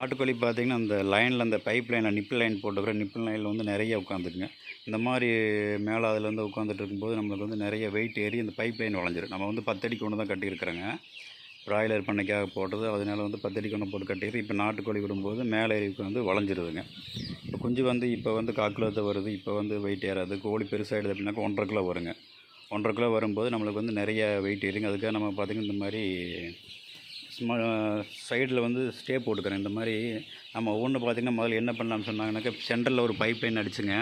நாட்டுக்கோழி பார்த்தீங்கன்னா அந்த லைனில் அந்த பைப் லைனில் நிப்பிள் லைன் போட்டுக்கிற நிப்பிள் லைனில் வந்து நிறைய உட்காந்துருங்க இந்த மாதிரி மேலே அதில் வந்து உட்காந்துட்டு இருக்கும்போது நம்மளுக்கு வந்து நிறைய வெயிட் ஏறி அந்த பைப் லைன் வளைஞ்சிரும். நம்ம வந்து பத்தடிக்கு ஒன்று தான் கட்டியிருக்கிறோங்க. ப்ராய்லர் பண்ணைக்காக போட்டது அதனால வந்து பத்தடிக்கு ஒன்று போட்டு கட்டிடுது இப்போ நாட்டுக்கோழி விடும்போது மேலே ஏறி வந்து வளைஞ்சிருதுங்க. இப்போ குஞ்சு வந்து இப்போ வந்து காக்குலத்தை வருது இப்போ வந்து வெயிட் ஏறாது. கோழி பெருசாகிடுது அப்படின்னாக்கா ஒன்றரை கிலோ வருங்க. ஒன்றரை கிலோ வரும்போது நம்மளுக்கு வந்து நிறைய வெயிட் ஏறிங்க. அதுக்காக நம்ம பார்த்திங்கன்னா இந்த மாதிரி சைடில் வந்து ஸ்டே போட்டுக்கிறேன். இந்த மாதிரி நம்ம ஒவ்வொன்று பார்த்திங்கன்னா முதல்ல என்ன பண்ணலாம்னு சொன்னாங்கன்னாக்கா சென்டரில் ஒரு பைப் லைன் அடிச்சுங்க.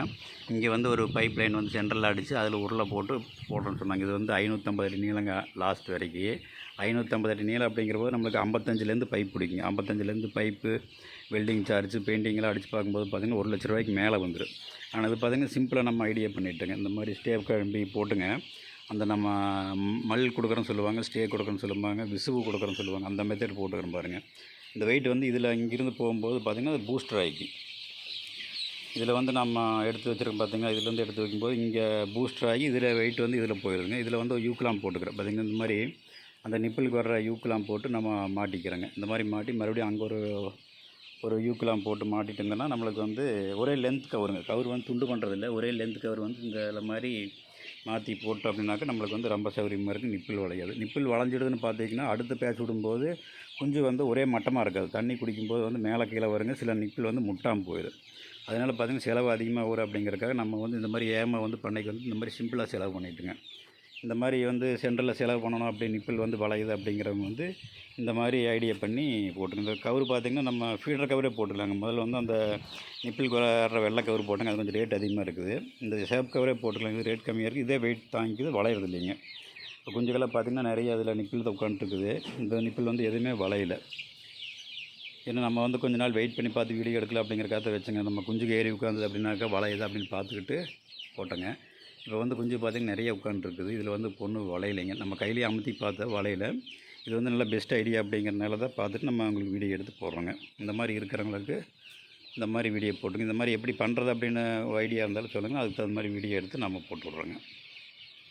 இங்கே வந்து ஒரு பைப் லைன் வந்து சென்டரில் அடித்து அதில் உருளை போட்டு போடுறோன்னு சொன்னாங்க. இது வந்து ஐநூற்றம்பது அடி நீளங்க லாஸ்ட் வரைக்கும். ஐநூற்றம்பது அடி நீளம் அப்படிங்கிற போது நம்மளுக்கு ஐம்பத்தஞ்சிலேருந்து பைப் பிடிக்குங்க ஐம்பத்தஞ்சிலேருந்து பைப்பு வெல்டிங் சார்ஜ் பெயிண்டிங்லாம் அடித்து பார்க்கும்போது பார்த்திங்கன்னா ஒரு லட்ச ரூபாய்க்கு மேலே வந்துடும் ஆனால் இது பார்த்திங்கன்னா சிம்பிளாக நம்ம ஐடியா பண்ணிட்டுங்க. இந்த மாதிரி ஸ்டேப் கம்பி போட்டுங்க. அந்த நம்ம மல் கொடுக்குறோன்னு சொல்லுவாங்க ஸ்டே கொடுக்குறோன்னு சொல்லுவாங்க விசுவு கொடுக்குறோன்னு சொல்லுவாங்க அந்த மெத்தட் போட்டுக்கிறோம் பாருங்கள் இந்த வெயிட் வந்து இதில் இங்கிருந்து போகும்போது பார்த்திங்கன்னா அது பூஸ்டர் ஆகி இதில் வந்து நம்ம எடுத்து வச்சுருக்கோம் பார்த்திங்கன்னா இதுலேருந்து எடுத்து வைக்கும்போது இங்கே பூஸ்டர் ஆகி இதில் வெயிட் வந்து இதில் போயிடுதுங்க இதில் வந்து யூக்லாம் போட்டுக்கிறோம். பார்த்திங்கன்னா இந்த மாதிரி அந்த நிப்பிளுக்கு வர்ற யூக்கெலாம் போட்டு நம்ம மாட்டிக்கிறோங்க. இந்த மாதிரி மாட்டி மறுபடியும் அங்கே ஒரு ஒரு யூக்கெலாம் போட்டு மாட்டிட்டோங்கன்னா நம்மளுக்கு வந்து ஒரே லென்த் கவருங்க கவர் வந்து துண்டு பண்ணுறதில்ல ஒரே லென்த் கவர் வந்து இந்த மாதிரி மாற்றி போட்டோம் அப்படின்னாக்கா நம்மளுக்கு வந்து ரொம்ப சௌகரியமாக இருக்குது நிப்பில் வளையாது. நிப்பில் வளைஞ்சிடுதுன்னு பார்த்தீங்கன்னா அடுத்து பேச்சு விடும்போது குஞ்சு வந்து ஒரே மட்டமாக இருக்காது. தண்ணி குடிக்கும்போது வந்து மேலே கீழே வருங்க. சில நிப்பில் வந்து முட்டாமல் போயிடும். அதனால் பார்த்திங்கன்னா செலவு அதிகமாக வரும் அப்படிங்கிறக்காக நம்ம வந்து இந்த மாதிரி ஏமா வந்து பண்ணைக்கு வந்து இந்த மாதிரி சிம்பிளாக செலவு பண்ணிட்டுங்க. இந்த மாதிரி வந்து சென்டரில் செலவு பண்ணணும் அப்படி நிப்பிள் வந்து வளையுது அப்படிங்கிறவங்க வந்து இந்த மாதிரி ஐடியா பண்ணி போட்டுங்க இந்த கவர் பார்த்திங்கன்னா நம்ம ஃபீடர் கவரே போட்டுக்கலாங்க முதல்ல வந்து அந்த நிப்பிள் வர வெள்ளை கவர் போட்டாங்க. அது கொஞ்சம் ரேட் அதிகமாக இருக்குது. இந்த சேப் கவரே போட்டுக்கலாம் இது ரேட் கம்மியாக இருக்குது. இதே வெயிட் தாங்கிக்குது. வளையிறது இல்லைங்க. இப்போ குஞ்சுக்கெல்லாம் பார்த்திங்கன்னா நிறைய அதில் நிப்பிள் தான் உட்காந்துருக்குது இந்த நிப்பிள் வந்து எதுவுமே வளையல. ஏன்னா நம்ம வந்து கொஞ்ச நாள் வெயிட் பண்ணி பார்த்து வீடியோ எடுக்கல அப்படிங்கிறக்காக வச்சுங்க. நம்ம குஞ்சுக்கு ஏறி உட்காந்து அப்படின்னாக்கா வளையுது அப்படின்னு பார்த்துக்கிட்டு போட்டோங்க. இப்போ வந்து குஞ்சு பார்த்திங்கன்னா நிறைய உட்காந்துருக்குது இதில் வந்து பொண்ணு வளையலைங்க. நம்ம கையிலேயே அமுத்தி பார்த்தா வளையல. இது வந்து நல்ல பெஸ்ட் ஐடியா அப்படிங்கிறனால தான் பார்த்துட்டு நம்ம அவங்களுக்கு வீடியோ எடுத்து போடுறோங்க. இந்த மாதிரி இருக்கிறவங்களுக்கு இந்த மாதிரி வீடியோ போட்டுங்க. இந்த மாதிரி எப்படி பண்ணுறது அப்படின்னு ஐடியா இருந்தாலும் சொல்லுங்கள் அதுக்கு தகுந்த மாதிரி வீடியோ எடுத்து நம்ம போட்டு விட்றோங்க.